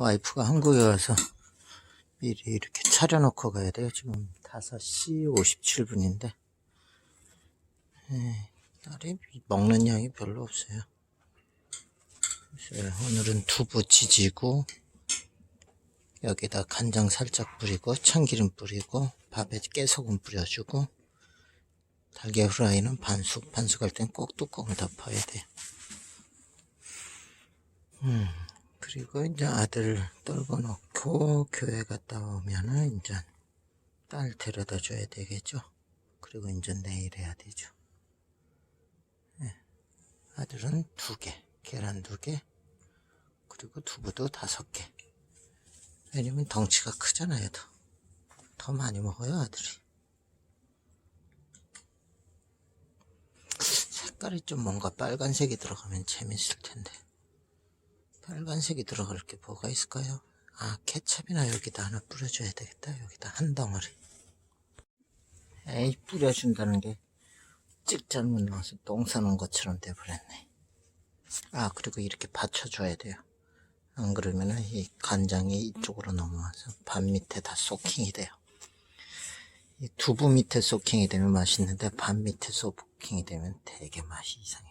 와이프가 한국에 와서 미리 이렇게 차려놓고 가야 돼요. 지금 5시 57분인데. 딸이 먹는 양이 별로 없어요. 그래서 오늘은 두부 지지고, 여기다 간장 살짝 뿌리고, 참기름 뿌리고, 밥에 깨소금 뿌려주고, 달걀 후라이는 반숙, 반숙할 땐 꼭 뚜껑을 덮어야 돼요. 음, 그리고 이제 아들 떨궈 놓고 교회 갔다 오면은 이제 딸 데려다 줘야 되겠죠. 그리고 이제 내일 해야 되죠. 예. 아들은 두 개, 계란 두 개, 그리고 두부도 다섯 개. 왜냐면 덩치가 크잖아요, 더. 더 많이 먹어요, 아들이. 색깔이 좀 뭔가 빨간색이 들어가면 재밌을 텐데. 빨간색이 들어갈 게 뭐가 있을까요? 아, 케첩이나 여기다 하나 뿌려줘야 되겠다. 여기다 한 덩어리. 에이, 뿌려준다는 게 찍 잘못 나와서 똥 싸는 것처럼 돼버렸네. 아, 그리고 이렇게 받쳐줘야 돼요. 안 그러면은 이 간장이 이쪽으로 넘어와서 밥 밑에 다 소킹이 돼요. 이 두부 밑에 소킹이 되면 맛있는데 밥 밑에 소킹이 되면 되게 맛이 이상해.